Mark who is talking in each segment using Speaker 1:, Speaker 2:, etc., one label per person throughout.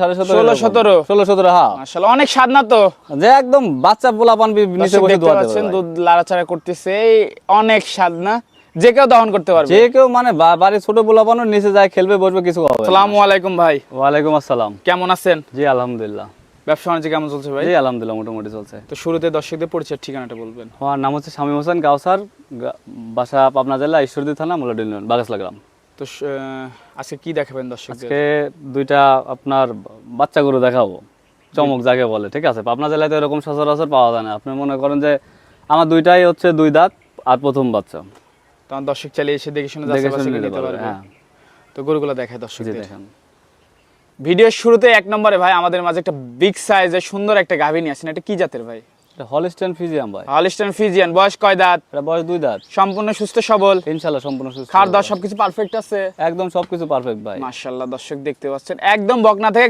Speaker 1: সাড়ে সতেরো
Speaker 2: ষোলো সতেরো।
Speaker 1: ষোলো সতেরো হ্যাঁ।
Speaker 2: অনেক স্বাদ না তো?
Speaker 1: যে একদম বাচ্চা পোলা নিচে বসে
Speaker 2: দেখতে
Speaker 1: দোয়াতে
Speaker 2: পাচ্ছেন
Speaker 1: পারবে। ভাই।
Speaker 2: দুধ লাড়াচাড়া করতেছে অনেক স্বাদ না? যে কেউ দহন করতে পারবে।
Speaker 1: যে কেউ মানে বাড়ির ছোট পোলা নিচে যায় খেলবে বসবে কিছু হবে না।
Speaker 2: আলাইকুম ভাই।
Speaker 1: ওয়ালাইকুম আসসালাম।
Speaker 2: কেমন আছেন?
Speaker 1: জি আলহামদুলিল্লাহ।
Speaker 2: ব্যবসা বাণিজ্য কেমন চলছে ভাই?
Speaker 1: জি আলহামদুলিল্লাহ মোটামুটি চলছে।
Speaker 2: তো শুরুতে দর্শকদের পরিচয় ঠিকানাটা বলবেন।
Speaker 1: আমার নাম হচ্ছে শামীম হোসেন গাউসার বাসা পাবনা জেলা ঈশ্বরদী থানা মোলাডি বাগাসলা গ্রাম।
Speaker 2: তো আজকে কি দেখাবেন দর্শকদের?
Speaker 1: আজকে দুইটা আপনার বাচ্চা গরু দেখাবো। চমক যাকে বলে ঠিক আছে? পাবনা জেলায় তো এরকম সচরাচর পাওয়া যায় না। আপনি মনে করেন যে আমার দুইটাই হচ্ছে দুই দাঁত আর প্রথম বাচ্চা।
Speaker 2: তখন দর্শক চালিয়ে এসে দেখে শুনে
Speaker 1: নিতে পারবে, হ্যাঁ।
Speaker 2: তো গরুগুলো দেখায়
Speaker 1: জি
Speaker 2: দর্শকদের
Speaker 1: দেখেন।
Speaker 2: ভিডিওর শুরুতে এক নম্বরে ভাই আমাদের মাঝে একটা বিগ সাইজের সুন্দর একটা গাভী নিয়ে আসেন। এটা কি জাতের ভাই?
Speaker 1: হলিস্টেন ফিজিয়াম ভাই।
Speaker 2: হলিস্টান ফিজিয়ান বয়স কয় দাঁত?
Speaker 1: এটা বয়স দুই দাঁত।
Speaker 2: সম্পূর্ণ সুস্থ সবল?
Speaker 1: ইনশাল্লাহ সম্পূর্ণ সুস্থ।
Speaker 2: খাওয়ার দাওয়া সবকিছু পারফেক্ট আছে?
Speaker 1: একদম সবকিছু পারফেক্ট ভাই।
Speaker 2: মাশাআল্লাহ দর্শক দেখতে পাচ্ছেন একদম বকনা থেকে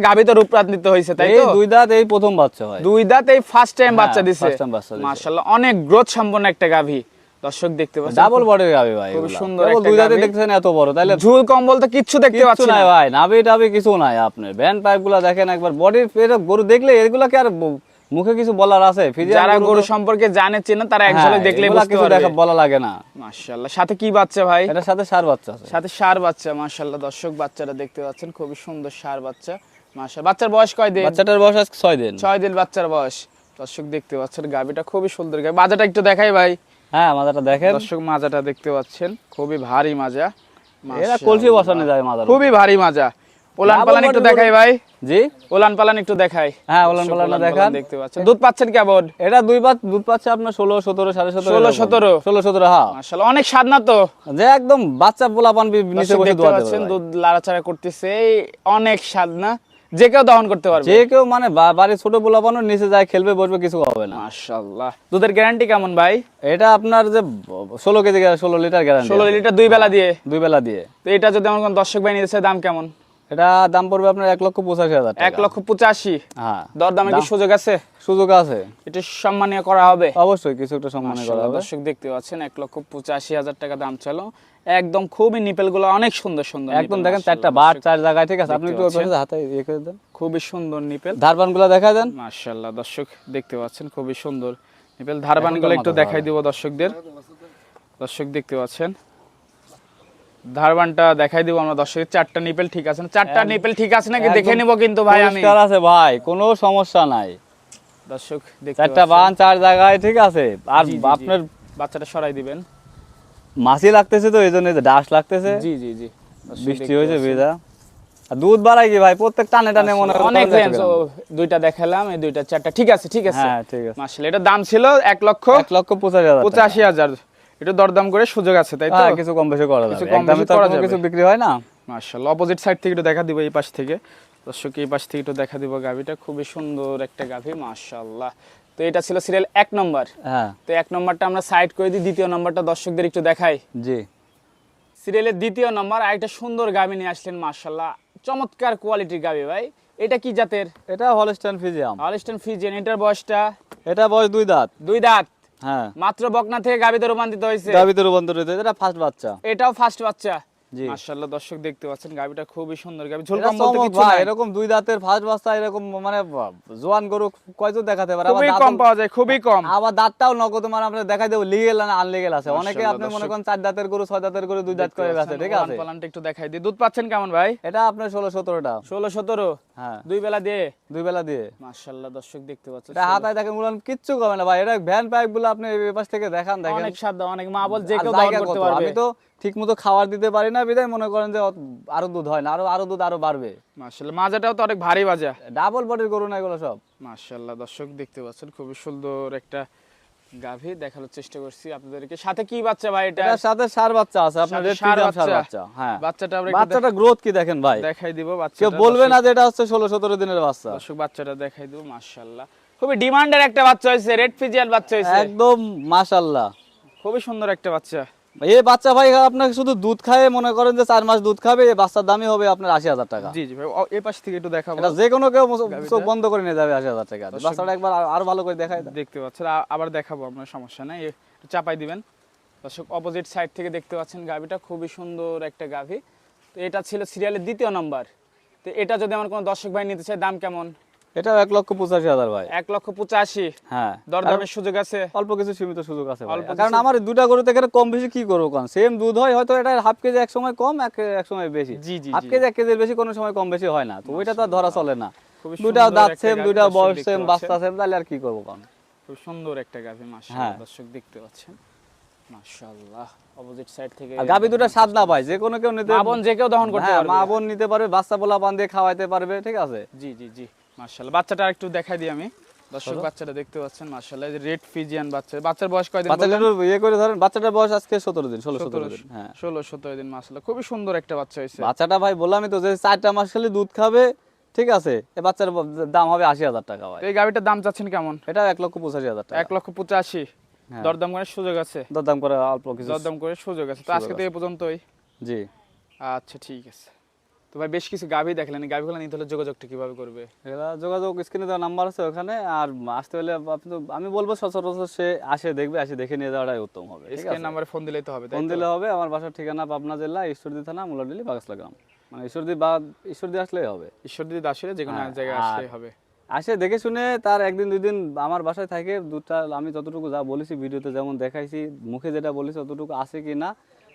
Speaker 2: হয়েছে তাই
Speaker 1: এই
Speaker 2: তো?
Speaker 1: দুই দাঁত এই প্রথম বাচ্চা হয়।
Speaker 2: দুই দাঁত এই ফার্স্ট টাইম
Speaker 1: হ্যাঁ,
Speaker 2: বাচ্চা দিছে।
Speaker 1: first time বাচ্চা।
Speaker 2: মাশাআল্লাহ অনেক গ্রোথ সম্পন্ন একটা গাভী। দর্শক দেখতে পাচ্ছেন
Speaker 1: ডাবল বডির গাবি ভাই
Speaker 2: খুব সুন্দর একটা
Speaker 1: দুই দাঁতে। দেখছেন এত বড় তাইলে
Speaker 2: ঝুল কম্বল তো কিচ্ছু দেখতে পাচ্ছি না।
Speaker 1: ভাই নাভি টাভি কিছু নাই আপনার। ভ্যান পাইপগুলা দেখেন একবার বডির গরু দেখলে এগুলা কি আর মুখে কিছু বলার আছে?
Speaker 2: যারা
Speaker 1: গরু
Speaker 2: সম্পর্কে জানে চেনে তারা এক
Speaker 1: হ্যাঁ,
Speaker 2: ঝলক দেখলেই বুঝতে
Speaker 1: কিছু
Speaker 2: পারবে।
Speaker 1: দেখা বলা লাগে না।
Speaker 2: মাশাআল্লাহ। সাথে কি বাচ্চা ভাই?
Speaker 1: এটার সাথে সার বাচ্চা আছে।
Speaker 2: সাথে সার বাচ্চা মাশাআল্লাহ। দর্শক বাচ্চারা দেখতে পাচ্ছেন খুবই সুন্দর সার বাচ্চা। মাশাআল্লাহ। বাচ্চার বয়স কয় দিন?
Speaker 1: বাচ্চাটার বয়স আজকে ছয় দিন।
Speaker 2: ছয় দিন বাচ্চার বয়স। দর্শক দেখতে পাচ্ছেন গাবিটা খুবই সুন্দর গাবি মাজাটা একটু দেখাই ভাই।
Speaker 1: হ্যাঁ মাজাটা দেখেন।
Speaker 2: দর্শক মাজাটা দেখতে পাচ্ছেন খুবই ভারী মাজা।
Speaker 1: এরা কলসি বসানো যায় মাজা
Speaker 2: খুবই ভারী মাজা। ওলান পালান একটু দেখাই ভাই।
Speaker 1: জি?
Speaker 2: ওলান পালান একটু দেখাই।
Speaker 1: হ্যাঁ ওলান পালানটা দেখান।
Speaker 2: দেখতে পাচ্ছেন। দুধ পাচ্ছেন কেমন
Speaker 1: এটা দুই বাত দুধ পাচ্ছে আপনার ষোলো সতেরো সাড়ে সতেরো
Speaker 2: 16,
Speaker 1: এরকম।
Speaker 2: 17
Speaker 1: ষোলো সতেরো হ্যাঁ।
Speaker 2: মাশাআল্লাহ অনেক স্বাদ না তো?
Speaker 1: যে একদম বাচ্চা নিচে বসে
Speaker 2: দুধ লাড়াচাড়া করতেছে অনেক স্বাদ না? যে কেউ দহন করতে পারবে।
Speaker 1: যে কেউ মানে বাড়ির ছোট পোলা পানো নিচে যায় খেলবে বসবে কিছু হবে না।
Speaker 2: মাশাআল্লাহ। দুধের গ্যারান্টি কেমন ভাই?
Speaker 1: এটা আপনার যে ষোলো কেজি ষোলো লিটার গ্যারান্টি
Speaker 2: ষোলো লিটার দুই বেলা দিয়ে?
Speaker 1: দুই বেলা দিয়ে।
Speaker 2: তো এটা যদি আমার কোনো দর্শক ভাই নিতে চায় দাম কেমন?
Speaker 1: এটা দাম পড়বে আপনার এক লক্ষ পঁচাশি হাজার
Speaker 2: এক লক্ষ পঁচাশি।
Speaker 1: হ্যাঁ।
Speaker 2: দর দামে কি সুযোগ আছে?
Speaker 1: সুযোগ আছে।
Speaker 2: এটা সম্মানীয় করা হবে।
Speaker 1: অবশ্যই কিছু একটা সম্মানে করা হবে।
Speaker 2: দর্শক দেখতে পাচ্ছেন এক লক্ষ পঁচাশি হাজার টাকা দাম চলো একদম খুবই নিপেলগুলো অনেক সুন্দর সুন্দর
Speaker 1: একদম দেখেন চারটা বার চার জায়গায় ঠিক আছে? আপনি একটু হাতে ইয়ে করে দেন।
Speaker 2: খুবই সুন্দর নিপেল।
Speaker 1: ধারবানগুলা দেখা দেন।
Speaker 2: মাশাআল্লাহ দর্শক দেখতে পাচ্ছেন খুবই সুন্দর নিপেল। ধারবানগুলো একটু দেখাই দিব দর্শকদের। দর্শক দেখতে পাচ্ছেন ধারবানটা দেখাই দিব আমরা দর্শকের চারটা নিপেল ঠিক আছে না? চারটা নিপেল ঠিক আছে নাকি? দেখে নিব কিন্তু ভাই আমি।
Speaker 1: পরিষ্কার আছে ভাই কোনো সমস্যা নাই।
Speaker 2: দর্শক দেখতে
Speaker 1: চারটা বান চার জায়গায় ঠিক আছে। আর। আপনার
Speaker 2: বাচ্চাটা সরাই দিবেন।
Speaker 1: মাছি লাগতেছে তো এই জন্য ডাস লাগতেছে।
Speaker 2: জি জি জি।
Speaker 1: বৃষ্টি হয়েছে। ভেজা আর দুধ বাড়াই কি ভাই? প্রত্যেক টানে টানে মনে হয়
Speaker 2: অনেক দুইটা দেখালাম এই দুইটা চারটা। ঠিক আছে ঠিক আছে।
Speaker 1: হ্যাঁ ঠিক আছে।
Speaker 2: মাসলে এটা দাম ছিল এক লক্ষ
Speaker 1: এক লক্ষ পঁচাশি হাজার।
Speaker 2: পঁচাশি হাজার। একটু দরদাম করে সুযোগ আছে তাই তো?
Speaker 1: কিছু কম বেশি করা
Speaker 2: কিছু
Speaker 1: যাবে। একদমই তো
Speaker 2: করা যাবে।
Speaker 1: কিছু বিক্রি হয় না?
Speaker 2: মার্শাল্লাহ অপোজিট সাইড থেকে একটু দেখা দিব এই পাশ থেকে। দর্শক এই পাশ থেকে একটু দেখা দিব গাভিটা। খুবই সুন্দর একটা গাভি মার্শাল্লাহ তো এটা ছিল সিরিয়াল এক নম্বর।
Speaker 1: হ্যাঁ।
Speaker 2: তো এক নম্বরটা আমরা সাইড করে দিই দ্বিতীয় নম্বরটা দর্শকদের একটু দেখাই।
Speaker 1: জি।
Speaker 2: সিরিয়ালের দ্বিতীয় নম্বর আরেকটা সুন্দর গাভি নিয়ে আসলেন মার্শাল্লাহ চমৎকার কোয়ালিটির গাভি ভাই। এটা কি জাতের?
Speaker 1: এটা হলস্টাইন ফিজিয়াম
Speaker 2: হলিস্টন ফিজিয়ান এটার বয়সটা?
Speaker 1: এটা বয়স দুই দাঁত।
Speaker 2: দুই দাঁত।
Speaker 1: হ্যাঁ।
Speaker 2: মাত্র বকনা থেকে গাবিতে রূপান্তরিত হয়েছে।
Speaker 1: গাভিতে রূপান্তরিত হয়েছে, এটা ফার্স্ট বাচ্চা।
Speaker 2: এটাও ফার্স্ট বাচ্চা। মাশাআল্লাহ দর্শক দেখতে পাচ্ছেন গাবিটা খুবই সুন্দর গাবি। ঝোল কম বলতে কিছু নাই।
Speaker 1: এরকম দুই দাঁতের ফার্স্ট বাচ্চা এরকম মানে জোয়ান গরু কয়জন দেখাতে পারে? আবার
Speaker 2: খুবই কম পাওয়া যায় খুবই কম।
Speaker 1: আবার দাঁতটাও নগদ মানে আপনি দেখাই দেবো লিগেল না আনলিগেল আছে। অনেকে আপনি মনে করেন চার দাঁতের গরু ছয় দাঁতের গরু দুই দাঁত করে গেছে ঠিক আছে?
Speaker 2: পালানটা একটু দেখাই দিই। দুধ পাচ্ছেন কেমন ভাই?
Speaker 1: এটা আপনার ষোলো সতেরোটা।
Speaker 2: ষোলো সতেরো।
Speaker 1: হ্যাঁ।
Speaker 2: দুই বেলা দিয়ে?
Speaker 1: দুই বেলা দিয়ে।
Speaker 2: মাশাআল্লাহ দর্শক দেখতে পাচ্ছেন
Speaker 1: এটা হাতায় দেখেন কিচ্ছু কমে না ভাই এটা ভ্যান পাইপগুলো আপনি এই পাশ থেকে দেখান দেখেন।
Speaker 2: অনেক অনেক মা বল যে কেউ দহন করতে পারবে।
Speaker 1: আমি তো ঠিক মতো খাবার দিতে পারি না বিদায় মনে করেন যে আরও দুধ হয় না আরও আরও দুধ আরও বাড়বে।
Speaker 2: মাশাআল্লাহ মাজাটাও তো অনেক ভারী বাজা
Speaker 1: ডাবল বডির গরু না এগুলো সব।
Speaker 2: মাশাআল্লাহ দর্শক দেখতে পাচ্ছেন খুবই সুন্দর একটা গাভী দেখানোর চেষ্টা করছি আপনাদেরকে। সাথে কি বাচ্চা ভাই এটা?
Speaker 1: সাথে সার বাচ্চা আছে আপনাদের সার
Speaker 2: বাচ্চা।
Speaker 1: হ্যাঁ।
Speaker 2: বাচ্চাটা আমরা
Speaker 1: বাচ্চাটা গ্রোথ কি দেখেন ভাই?
Speaker 2: দেখাই দিব
Speaker 1: বাচ্চা
Speaker 2: কেউ
Speaker 1: বলবে না যে এটা হচ্ছে ষোলো সতেরো দিনের বাচ্চা।
Speaker 2: দর্শক বাচ্চাটা দেখাই দিব মাশাআল্লাহ। খুবই ডিমান্ডের একটা বাচ্চা হয়েছে রেড ফিজিয়াল বাচ্চা হয়েছে।
Speaker 1: একদম মাশাআল্লাহ।
Speaker 2: খুবই সুন্দর একটা বাচ্চা।
Speaker 1: এই বাচ্চা ভাই আপনাকে শুধু দুধ খায় মনে করেন যে চার মাস দুধ খাবে এই বাচ্চার দামই হবে আপনার আশি হাজার টাকা।
Speaker 2: জি জি ভাই এই পাশ থেকে একটু দেখাবো।
Speaker 1: এটা যে কোনো কেউ চোখ বন্ধ করে নিয়ে যাবে আশি হাজার টাকা। বাচ্চাটা একবার আর- ভালো করে দেখায়
Speaker 2: দেখতে পাচ্ছেন আবার দেখাবো আপনার সমস্যা নাই। চাপাই দিবেন। দর্শক অপোজিট সাইড থেকে দেখতে পাচ্ছেন গাভিটা খুবই সুন্দর একটা গাভি। তো এটা ছিল সিরিয়ালের দ্বিতীয় নম্বর তো এটা যদি আমার কোনো দর্শক ভাই নিতে চায় দাম কেমন?
Speaker 1: এক লক্ষ পঁচাশি হাজার ভাই।
Speaker 2: এক লক্ষ পঁচাশি।
Speaker 1: হ্যাঁ।
Speaker 2: দরদামের সুযোগ আছে।
Speaker 1: অল্প কিছু সীমিত সুযোগ আছে কারণ আমার দুটা গরু থেকে কম বেশি কি করব কারণ সেম দুধ হয় হয়তো এটা হাফ কেজি এক সময় কম এক এক সময় বেশি।
Speaker 2: জি, জি,
Speaker 1: হাফ কেজি এক কেজির বেশি কোনো সময় কম বেশি হয় না। তো ওইটা তো ধরা চলে না। দুটা দাঁত সেম
Speaker 2: দর্শক
Speaker 1: বয়স সেম বাচ্চা সেম তাহলে আর কি করব কারণ
Speaker 2: খুব সুন্দর একটা গাভী মাশাআল্লাহ
Speaker 1: হ্যাঁ।
Speaker 2: দর্শক দেখতে পাচ্ছেন। মাশাআল্লাহ অপোজিট সাইড থেকে
Speaker 1: গাভী দুটা স্বাদ না ভাই যে কোনো কেউ নিতে
Speaker 2: মা বোন যে কেউ দহন করতে
Speaker 1: হ্যাঁ
Speaker 2: পারবে।
Speaker 1: মা বোন নিতে পারবে বাচ্চা পোলা পান দিয়ে খাওয়াইতে পারবে ঠিক আছে?
Speaker 2: জি জি জি। মাশাআল্লাহ। বাচ্চাটা একটু দেখাই দিই আমি। দর্শক বাচ্চাটা দেখতে পাচ্ছেন রেড ফিজিয়ান বাচ্চা। বাচ্চার বয়স কয়দিন
Speaker 1: বাচ্চাটা ইয়ে করে ধরেন বাচ্চাটার বয়স আজকে সতেরো দিন ষোলো সতেরো দিন হ্যাঁ।
Speaker 2: ষোলো সতেরো দিন মাশাআল্লাহ। খুবই সুন্দর একটা বাচ্চা হয়েছে।
Speaker 1: বাচ্চাটা ভাই বললামই তো যে মাস খালি দুধ খাবে ঠিক আছে এ বাচ্চার দাম হবে আশি হাজার টাকা ভাই।
Speaker 2: এই গাভীটার দাম চাচ্ছেন কেমন?
Speaker 1: এটা এক লক্ষ পঁচাশি হাজার টাকা।
Speaker 2: এক লক্ষ পঁচাশি।
Speaker 1: হ্যাঁ।
Speaker 2: দরদাম করার সুযোগ আছে?
Speaker 1: দরদাম করে অল্প কিছু
Speaker 2: দরদাম করে সুযোগ আছে। তো আজকে তো এই পর্যন্তই।
Speaker 1: জি।
Speaker 2: আচ্ছা ঠিক আছে। তো ভাই বেশ কিছু গাভী দেখলেন এই গাভীগুলো নিতে হলে যোগাযোগটা কীভাবে করবে?
Speaker 1: যোগাযোগ স্ক্রিনে দেওয়া নাম্বার আছে ওখানে আর আসতে হলে আপনি আমি বলব সচরাচর সে আসে দেখবে আসে দেখে নিয়ে যাওয়াটাই উত্তম হবে
Speaker 2: স্ক্রিন নাম্বারে ফোন দিলেই তো হবে
Speaker 1: ফোন দিলে হবে আমার বাসার ঠিকানা পাবনা জেলা ঈশ্বরদী থানা মুলাডিলি বাগাসলা গ্রাম মানে ঈশ্বরদী বা ঈশ্বরদী আসলেই হবে।
Speaker 2: ঈশ্বরদী আসলে যে কোনো
Speaker 1: হ্যাঁ,
Speaker 2: জায়গায় আসলেই হবে।
Speaker 1: আসে দেখে শুনে তার একদিন দুই দিন আমার বাসায় থাকে দুটা আমি যতটুকু যা বলেছি ভিডিওতে যেমন দেখাইছি মুখে যেটা বলেছি ততটুকু আছে কি না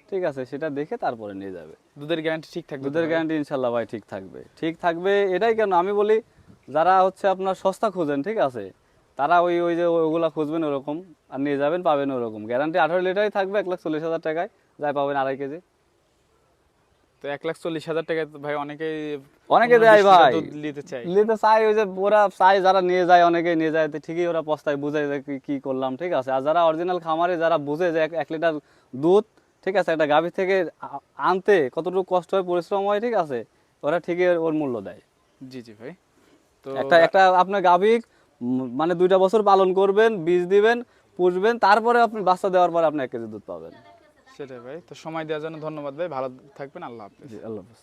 Speaker 1: ঠিক আছে সেটা দেখে তারপরে নিয়ে যাবে।
Speaker 2: দুধের গ্যারান্টি ঠিক থাকবে
Speaker 1: দুধের গ্যারান্টি ইনশাল্লাহ ভাই ঠিক থাকবে। ঠিক থাকবে এটাই কেন? আমি বলি যারা হচ্ছে আপনার সস্তা খুঁজেন ঠিক আছে তারা ওই ওই যে ওগুলা খুঁজবেন ওরকম আর নিয়ে যাবেন পাবেন ওরকম। গ্যারান্টি আঠারো লিটারই থাকবে এক লাখ চল্লিশ হাজার টাকায় যাই পাবেন আড়াই কেজি।
Speaker 2: তো এক লাখ চল্লিশ হাজার টাকা ভাই অনেকেই
Speaker 1: অনেকে দেয় ভাই।
Speaker 2: নিতে চাই
Speaker 1: নিতে চাই ওই যে ওরা চাই যারা নিয়ে যায় অনেকে নিয়ে যায় তো ঠিকই ওরা পস্তায় বুঝায় যে কি- করলাম ঠিক আছে। আর যারা অরিজিনাল খামারে যারা বুঝে যে এক লিটার দুধ ঠিক আছে একটা গাভী থেকে আনতে কতটুকু কষ্ট হয় পরিশ্রম হয় ঠিক আছে ওরা ঠিকই ওর মূল্য দেয়।
Speaker 2: জি জি ভাই। তো
Speaker 1: একটা একটা আপনার গাভী মানে দুইটা বছর পালন করবেন বীজ দিবেন পুষবেন তারপরে আপনি বাচ্চা দেওয়ার পরে আপনি এক কেজি দুধ পাবেন।
Speaker 2: সেটাই ভাই। তো সময় দেওয়ার জন্য ধন্যবাদ ভাই। ভালো থাকবেন আল্লাহ হাফেজ।
Speaker 1: জি আল্লাহ হাফেজ।